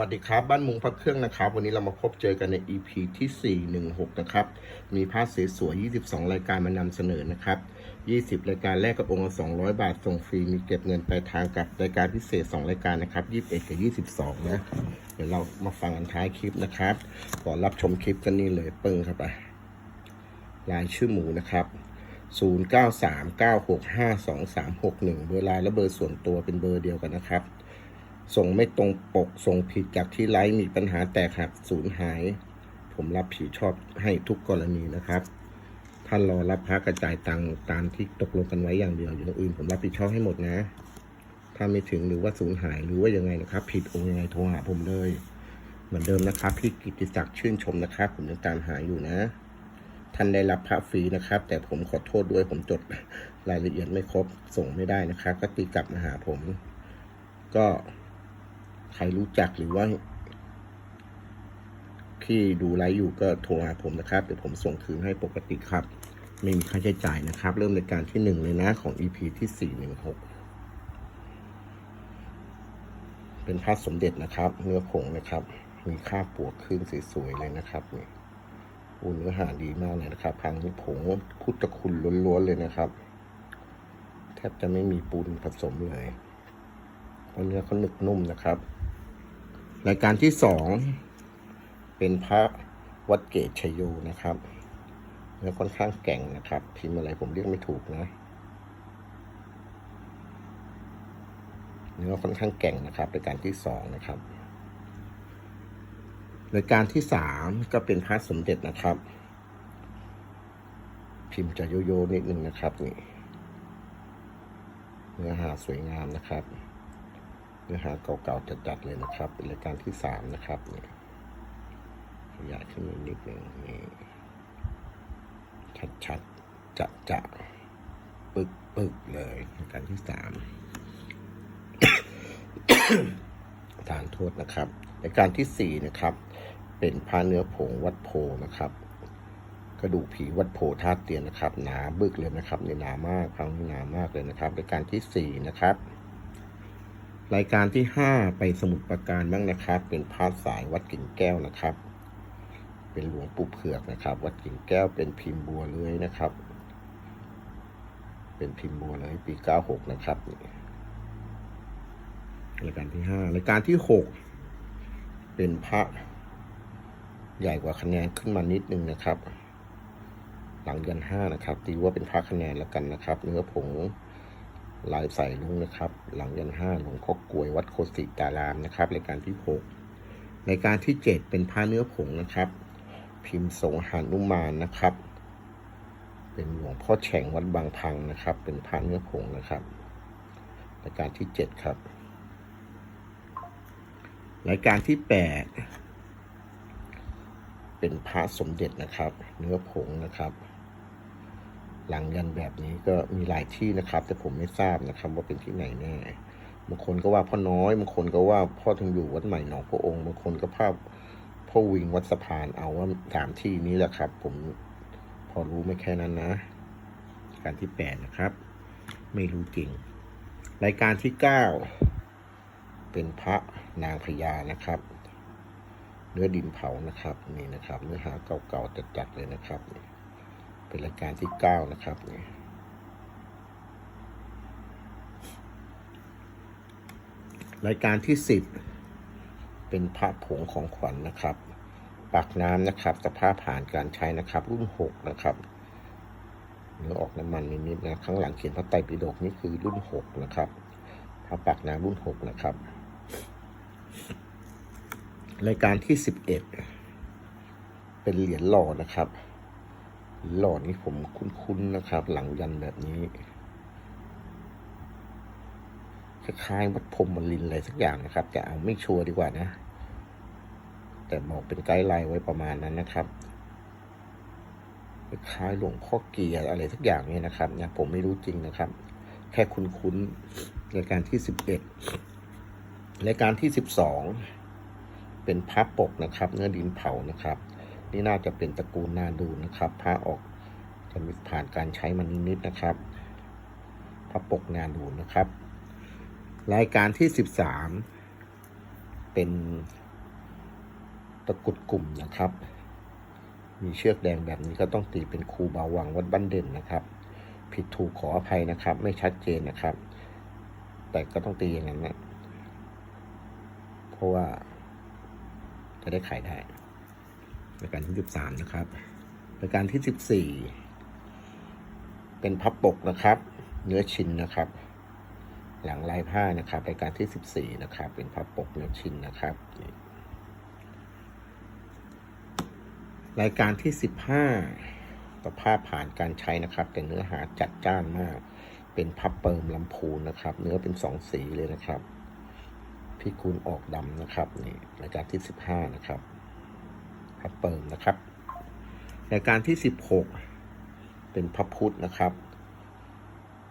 สวัสดีครับ บ้านมุงพระเครื่องนะครับ วันนี้เรามาพบเจอกันใน EP ที่ 416 นะครับ มีผ้าสวยๆ22 รายการมานำเสนอนะครับ 20 รายการแรกกับองค์ละ200 บาท ส่งฟรี มีเก็บเงินปลายทางกับรายการพิเศษ 2 รายการนะครับ 21 กับ 22 นะ เดี๋ยวเรามาฟังกันท้ายคลิปนะครับ ก่อนรับชมคลิปกันนี่เลยปึ้งเข้าไปลายชื่อหมูนะครับ 0939652361 เบอร์ไลน์และเบอร์ส่วนตัวเป็นเบอร์เดียวกันนะครับ ส่งไม่ตรงปก ส่งผิดจากที่ไลฟ์มีปัญหาแตกหักสูญหาย ผมรับผิดชอบให้ทุกกรณีนะครับ ท่านรอรับพักกระจายตังค์ตามที่ตกลงกันไว้อย่างเดียวอย่างอื่น ผมรับผิดชอบให้หมดนะ ถ้าไม่ถึงหรือว่าสูญหายหรือว่ายังไงนะครับ ผิดองค์ยังไงโทรหาผมเลย เหมือนเดิมนะครับพี่กิติศักดิ์ชื่นชมนะครับ ผมยังตามหาอยู่นะ ท่านได้รับพระฟรีนะครับ แต่ผมขอโทษด้วยผมจดรายละเอียดไม่ครบ ส่งไม่ได้นะครับ ก็ตีกลับมาหาผม ก็ ใครรู้จักหรือว่า ที่ดูไลฟ์อยู่ก็โทรหาผมนะครับ เดี๋ยวผมส่งคืนให้ปกติครับ ไม่มีค่าใช้จ่ายนะครับ เริ่มในการที่หนึ่งเลยนะของ EP ที่สี่หนึ่งหกเป็นพระสมเด็จนะครับ เนื้อผงนะครับ มีค่าปวกขึ้นสวยๆเลยนะครับนี่อ้เนื้อหาดีมากเลยนะครับพังผงพุทธคุณล้วนๆเลยนะครับ แทบจะไม่มีปูนผสมเลยเพราะเนื้อเขาหนึกนุ่มนะครับ รายการที่สองเป็นพระวัดเกตชยโยนะครับเนื้อค่อนข้างแก่งนะครับ พิมพ์อะไรผมเรียกไม่ถูกนะเนื้อค่อนข้างแก่งนะครับรายการที่สองนะครับรายการที่สามก็เป็นพระสมเด็จนะครับ พิมพ์จะโยโย่นิดนึงนะครับนี่เนื้อหาสวยงามนะครับ เนื้อหาเก่าๆจัดๆเลยนะครับ เป็นรายการที่สามนะครับนี่ขยายขึ้นมานิดหนึ่งนี่ชัดๆจะจะปึกปึกๆเลยรายการที่สามทานโทษนะครับรายการที่สี่นะครับ เป็นพาเนื้อผงวัดโพนะครับกระดูกผีวัดโพธาตุเตียนนะครับ หนาบึกเลยนะครับในหนามากพังหนามากเลยนะครับรายการที่สี่นะครับ รายการที่ห้าไปสมุทรปราการบ้างนะครับ เป็นพาดสายวัดกิ่งแก้วนะครับ เป็นหลวงปู่เผือกนะครับ วัดกิ่งแก้วเป็นพิมพ์บัวเลยนะครับ เป็นพิมพ์บัวเลยปีเก้าหกนะครับรายการที่ห้ารายการที่หกเป็นพระใหญ่กว่าคะแนนขึ้นมานิดนึงนะครับ หลังยันห้านะครับตีว่าเป็นพระคะแนนแล้วกันนะครับ เนื้อผง ลายใส่ลุงนะครับ หลังยันห้าหลวงพ่อกวยวัดโคสิตารามนะครับรายการที่หกรายการที่เจ็ดเป็นผ้าเนื้อผงนะครับ พิมพ์สงหานุมานนะครับ เป็นหลวงพ่อแฉ่งวัดบางพังนะครับ เป็นผ้าเนื้อผงนะครับรายการที่เจ็ดครับรายการที่แปดเป็นพระสมเด็จนะครับ เนื้อผงนะครับ หลังยันแบบนี้ก็มีหลายที่นะครับ แต่ผมไม่ทราบนะครับว่าเป็นที่ไหนแน่บางคนก็ว่าพ่อน้อยบางคนก็ว่าพ่อทองอยู่วัดใหม่หนองพระองค์บางคนก็ภาพพ่อวิงวัดสะพานเอาว่าสามที่นี้แหละครับ ผมพอรู้ไม่แค่นั้นนะ การที่แปดนะครับ ไม่รู้จริง รายการที่เก้าเป็นพระนางพญานะครับ เนื้อดินเผานะครับนี่นะครับ เนื้อหาเก่าๆจัดๆเลยนะครับนี่ เป็นรายการที่เก้านะครับนี่รายการที่สิบเป็นพระผงของขวัญนนะครับ ปากน้ำนะครับ สภาพผ่านการใช้นะครับ รุ่นหกนะครับเนื้อออกน้ำมันนิดๆนะข้างหลังเขียนพระไตรปิฎกนี่คือรุ่นหกนะครับพระปากน้ำรุ่นหกนะครับ รายการที่สิบเอ็ดเป็นเหรียญหล่อนะครับ หลอดนี้ผมคุ้นๆนะครับ หลังยันแบบนี้คล้ายๆวัดพรมมลินอะไรสักอย่างนะครับ แต่เอาไม่ชัวร์ดีกว่านะ แต่บอกเป็นไกด์ไลน์ไว้ประมาณนั้นนะครับคล้ายหลวงพ่อเกียร์อะไรสักอย่างเนี่ยนะครับเนี่ยผมไม่รู้จริงนะครับ แค่คุ้นๆรายการที่สิบเอ็ดรายการที่สิบสองเป็นพับปกนะครับ เนื้อดินเผานะครับ นี่น่าจะเป็นตระกูลนาดูนะครับผ้าออกจะมีผ่านการใช้มันนิดๆนะครับพระปกนาดูนะครับ รายการที่สิบสามเป็นตะกรุดกลุ่มนะครับ มีเชือกแดงแบบนี้ก็ต้องตีเป็นครูบาวังวัดบ้านเด่นนะครับ ผิดถูกขออภัยนะครับ ไม่ชัดเจนนะครับ แต่ก็ต้องตีอย่างนั้นนะเพราะว่าจะได้ขายได้ รายการที่สิบสามนะครับรายการที่สิบสี่เป็นพับปกนะครับ เนื้อชิ้นนะครับ หลังลายผ้านะครับรายการที่สิบสี่นะครับ เป็นพับปกเนื้อชิ้นนะครับ รายการที่สิบห้าต่อภาพผ่านการใช้นะครับ แต่เนื้อหาจัดจ้านมาก เป็นพับเปิมลำพูนนะครับ เนื้อเป็นสองสีเลยนะครับ พี่คูณออกดำนะครับนี่รายการที่สิบห้านะครับ พับเปิมนะครับรายการที่สิบหกเป็นพับพุทธนะครับ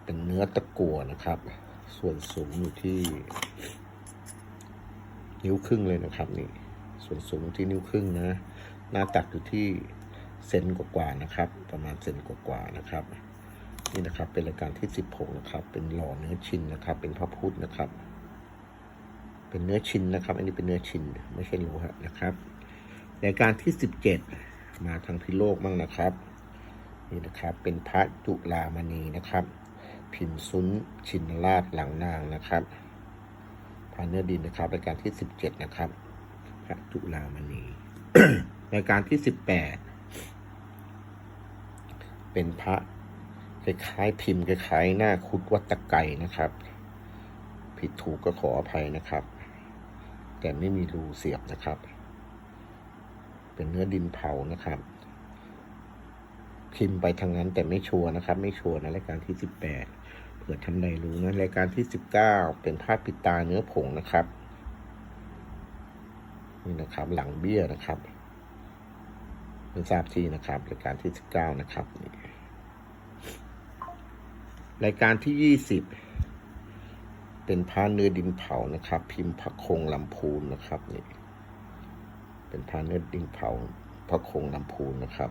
เป็นเนื้อตะกั่วนะครับ ส่วนสูงอยู่ที่ นิ้วครึ่งเลยนะครับนี่ส่วนสูงที่นิ้วครึ่งนะ หน้าตักอยู่ที่เซนกว่าๆนะครับ ประมาณเซนกว่าๆนะครับ นี่นะครับเป็นรายการที่ 16 นะครับ เป็นหล่อเนื้อชิ้นนะครับ เป็นพระพุทธนะครับ เป็นเนื้อชิ้นนะครับ อันนี้เป็นเนื้อชิ้นไม่ใช่โลหะนะครับ รายการที่ 17 มาทางพิโลกบ้างนะครับ นี่นะครับเป็นพระจุลามณีนะครับ พิมพ์ซุ้นชินราชหลังนางนะครับพาเนื้อดินนะครับรายการที่ 17 นะครับ พระจุลามณีรายการที่ 18 เป็นพระคล้ายๆพิมพ์คล้ายๆหน้าคุดวัตไกนะครับ ผิดถูกก็ขออภัยนะครับ แต่ไม่มีรูเสียบนะครับ เป็นเนื้อดินเผานะครับพิมพ์ไปทางนั้นแต่ไม่ชัวร์นะครับ ไม่ชัวร์นะรายการที่สิบแปดเผื่อท่านใดรู้นะรายการที่สิบเก้าเป็นภาพปิดตาเนื้อผงนะครับนี่นะครับ หลังเบี้ยนะครับเป็นทราบที่นะครับรายการที่สิบเก้านะครับนี่รายการที่ยี่สิบเป็นผ้าเนื้อดินเผานะครับ พิมพ์พักคงลำพูนนะครับนี่ เป็นผ้าเนื้อดินเผาพักคงลำพูนนะครับ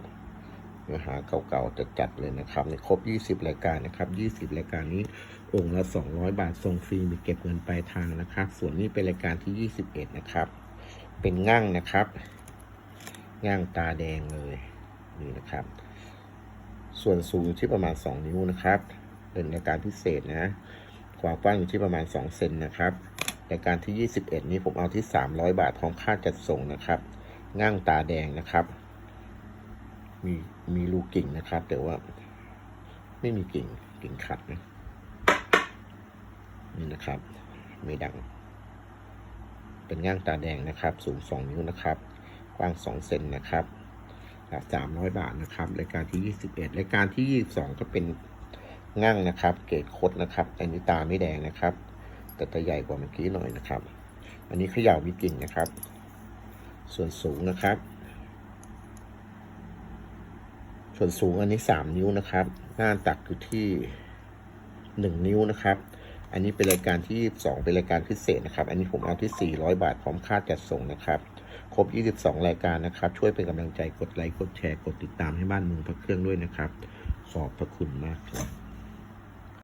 เนื้อหาเก่าๆจะจัดเลยนะครับ ในครบ 20 รายการนะครับ 20 รายการนี้องค์ละ 200 บาทส่งฟรีมีเก็บเงินปลายทางนะครับ ส่วนนี้เป็นรายการที่ 21 นะครับ เป็นง่างนะครับง่างตาแดงเลยนี่นะครับ ส่วนสูงอยู่ที่ประมาณ 2 นิ้วนะครับ เป็นรายการพิเศษนะ ความกว้างอยู่ที่ประมาณ 2 เซนนะครับ รายการที่ 21 นี้ผมเอาที่ 300 บาทพร้อมค่าจัดส่งนะครับง่างตาแดงนะครับ มีมีรูกิ่งนะครับ แต่ว่าไม่มีกิ่งกิ่งขัดนะนี่นะครับ ไม่ดัง เป็นง่างตาแดงนะครับ สูง 2 นิ้วนะครับ กว้าง 2 เซนนะครับสามร้อยบาทนะครับรายการที่ 21รายการที่ 22 ก็เป็นง่างนะครับ เกรดคดนะครับอันนี้ตาไม่แดงนะครับ แต่ตาใหญ่กว่าเมื่อกี้หน่อยนะครับ อันนี้เขย่ามีกิ่งนะครับ ส่วนสูงนะครับ ส่วนสูงอันนี้สามนิ้วนะครับ หน้าตักอยู่ที่หนึ่งนิ้วนะครับ อันนี้เป็นรายการที่สองเป็นรายการพิเศษนะครับ อันนี้ผมเอาที่สี่ร้อยบาทพร้อมค่าจัดส่งนะครับครบยี่สิบสองรายการนะครับ ช่วยเป็นกำลังใจกดไลค์ กดแชร์ กดติดตามให้บ้านเมืองพระเครื่องด้วยนะครับ ขอบพระคุณมากครับ